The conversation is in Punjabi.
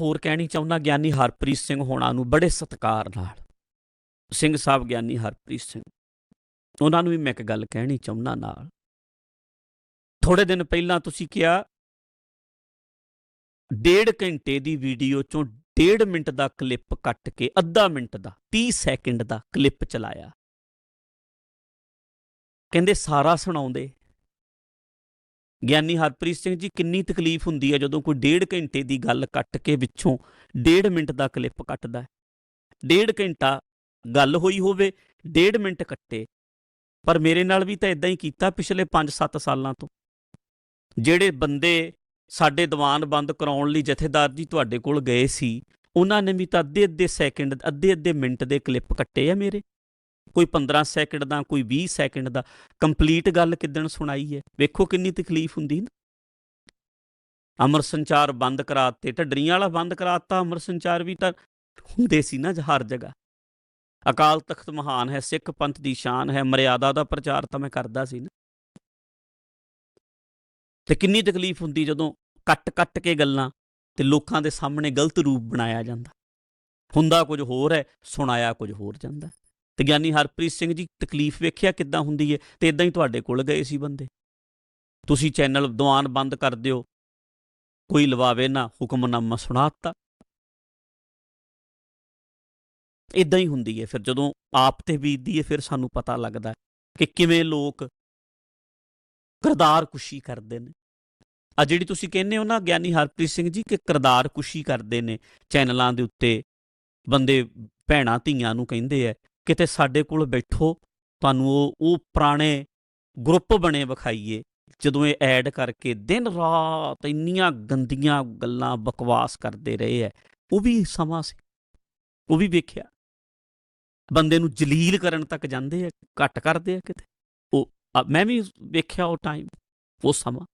ਹੋਰ ਕਹਿਣੀ ਚਾਹੁੰਦਾ, ਗਿਆਨੀ ਹਰਪ੍ਰੀਤ ਸਿੰਘ ਹੋਣਾ ਨੂੰ ਬੜੇ ਸਤਿਕਾਰ ਨਾਲ। ਸਿੰਘ ਸਾਹਿਬ, ਗਿਆਨੀ ਹਰਪ੍ਰੀਤ ਸਿੰਘ, ਉਹਨਾਂ ਨੂੰ ਵੀ ਮੈਂ ਇੱਕ ਗੱਲ ਕਹਿਣੀ ਚਾਹੁੰਦਾ ਨਾਲ। ਥੋੜੇ ਦਿਨ ਪਹਿਲਾਂ ਤੁਸੀਂ ਕਿਹਾ, ਡੇਢ ਘੰਟੇ ਦੀ ਵੀਡੀਓ ਚੋਂ ਡੇਢ ਮਿੰਟ ਦਾ ਕਲਿੱਪ ਕੱਟ ਕੇ, ਅੱਧਾ ਮਿੰਟ ਦਾ 30 ਸੈਕਿੰਡ ਦਾ ਕਲਿੱਪ ਚਲਾਇਆ। ਕਹਿੰਦੇ ਸਾਰਾ ਸੁਣਾਉਂਦੇ ਗਿਆਨੀ ਹਰਪ੍ਰੀਤ ਸਿੰਘ ਜੀ, ਕਿੰਨੀ ਤਕਲੀਫ ਹੁੰਦੀ ਹੈ ਜਦੋਂ ਕੋਈ ਡੇਢ ਘੰਟੇ ਦੀ ਗੱਲ ਕੱਟ ਕੇ ਵਿੱਚੋਂ ਡੇਢ ਮਿੰਟ ਦਾ ਕਲਿੱਪ ਕੱਟਦਾ ਹੈ? ਡੇਢ ਘੰਟਾ ਗੱਲ ਹੋਈ ਹੋਵੇ, ਡੇਢ ਮਿੰਟ ਕੱਟੇ, ਪਰ ਮੇਰੇ ਨਾਲ ਵੀ ਤਾਂ ਇਦਾਂ ਹੀ ਕੀਤਾ ਪਿਛਲੇ 5-7 ਸਾਲਾਂ ਤੋਂ। ਜਿਹੜੇ ਬੰਦੇ ਸਾਡੇ ਦੀਵਾਨ ਬੰਦ ਕਰਾਉਣ ਲਈ ਜਥੇਦਾਰ ਜੀ ਤੁਹਾਡੇ ਕੋਲ ਗਏ ਸੀ, ਉਹਨਾਂ ਨੇ ਵੀ ਤਾਂ ਅੱਧੇ ਅੱਧੇ ਸੈਕਿੰਡ ਅੱਧੇ ਅੱਧੇ ਮਿੰਟ ਦੇ ਕਲਿੱਪ ਕੱਟੇ ਆ ਮੇਰੇ। ਕੋਈ 15 ਸੈਕਿੰਡ ਦਾ, ਕੋਈ 20 ਸੈਕਿੰਡ ਦਾ। ਕੰਪਲੀਟ ਗੱਲ ਕਿਦਣ ਸੁਣਾਈ ਹੈ ਵੇਖੋ ਕਿੰਨੀ ਤਕਲੀਫ ਹੁੰਦੀ ਨਾ। ਅਮਰ ਸੰਚਾਰ ਬੰਦ ਕਰਾਤੇ, ਢੱਡਰੀਆਂ ਵਾਲਾ ਬੰਦ ਕਰਾਤਾ, ਅਮਰ ਸੰਚਾਰ ਵੀ ਤਾਂ ਹੁੰਦੇ ਸੀ ਨਾ ਹਰ ਜਗ੍ਹਾ। ਅਕਾਲ ਤਖਤ ਮਹਾਨ ਹੈ, ਸਿੱਖ ਪੰਥ ਦੀ ਸ਼ਾਨ ਹੈ, ਮਰਿਆਦਾ ਦਾ ਪ੍ਰਚਾਰ ਤਾਂ ਮੈਂ ਕਰਦਾ ਸੀ ਨਾ। ਤੇ ਕਿੰਨੀ ਤਕਲੀਫ ਹੁੰਦੀ ਜਦੋਂ ਕੱਟ-ਕੱਟ ਕੇ ਗੱਲਾਂ ਤੇ ਲੋਕਾਂ ਦੇ ਸਾਹਮਣੇ ਗਲਤ ਰੂਪ ਬਣਾਇਆ ਜਾਂਦਾ। ਹੁੰਦਾ ਕੁਝ ਹੋਰ ਹੈ, ਸੁਣਾਇਆ ਕੁਝ ਹੋਰ ਜਾਂਦਾ। ਤੇ ਗਿਆਨੀ ਹਰਪ੍ਰੀਤ ਸਿੰਘ ਜੀ ਤਕਲੀਫ ਵੇਖਿਆ ਕਿੱਦਾਂ ਹੁੰਦੀ ਹੈ ਤੇ ਇਦਾਂ ਹੀ ਤੁਹਾਡੇ ਕੋਲ ਗਏ ਸੀ ਬੰਦੇ। ਤੁਸੀਂ ਚੈਨਲ ਦੁਆਨ ਬੰਦ ਕਰ ਦਿਓ। ਕੋਈ ਲਵਾਵੇ ਨਾ ਹੁਕਮਨਾਮਾ ਸੁਣਾਤਾ। ਇਦਾਂ ਹੀ ਹੁੰਦੀ ਹੈ ਫਿਰ ਜਦੋਂ ਆਪ ਤੇ ਬੀਤਦੀ ਹੈ ਫਿਰ ਸਾਨੂੰ ਪਤਾ ਲੱਗਦਾ ਕਿ ਕਿਵੇਂ ਲੋਕ ਕਰਦਾਰ ਕੁਸ਼ੀ ਕਰਦੇ ਨੇ। ਆ ਜਿਹੜੀ ਤੁਸੀਂ ਕਹਿੰਦੇ ਹੋ ਨਾ ਗਿਆਨੀ ਹਰਪ੍ਰੀਤ ਸਿੰਘ ਜੀ, ਕਿ ਕਰਦਾਰ ਕੁਸ਼ੀ ਕਰਦੇ ਨੇ, ਚੈਨਲਾਂ ਦੇ ਉੱਤੇ ਬੰਦੇ ਭੈਣਾ ਧੀਆਂ ਨੂੰ ਕਹਿੰਦੇ ਆ ਕਿਤੇ ਸਾਡੇ ਕੋਲ ਬੈਠੋ, ਤੁਹਾਨੂੰ ਉਹ ਉਹ ਪੁਰਾਣੇ ਗਰੁੱਪ ਬਣੇ ਵਿਖਾਈਏ, ਜਦੋਂ ਇਹ ਐਡ ਕਰਕੇ ਦਿਨ ਰਾਤ ਇੰਨੀਆਂ ਗੰਦੀਆਂ ਗੱਲਾਂ ਬਕਵਾਸ ਕਰਦੇ ਰਹੇ ਐ। ਉਹ ਵੀ ਸਮਾਂ ਸੀ। ਉਹ ਵੀ ਵੇਖਿਆ। ਬੰਦੇ ਨੂੰ ਜਲੀਲ ਕਰਨ ਤੱਕ ਜਾਂਦੇ ਆ ਘੱਟ ਕਰਦੇ ਆ ਕਿਤੇ। ਉਹ ਮੈਂ ਵੀ ਵੇਖਿਆ ਉਹ ਟਾਈਮ ਉਹ ਸਮਾਂ।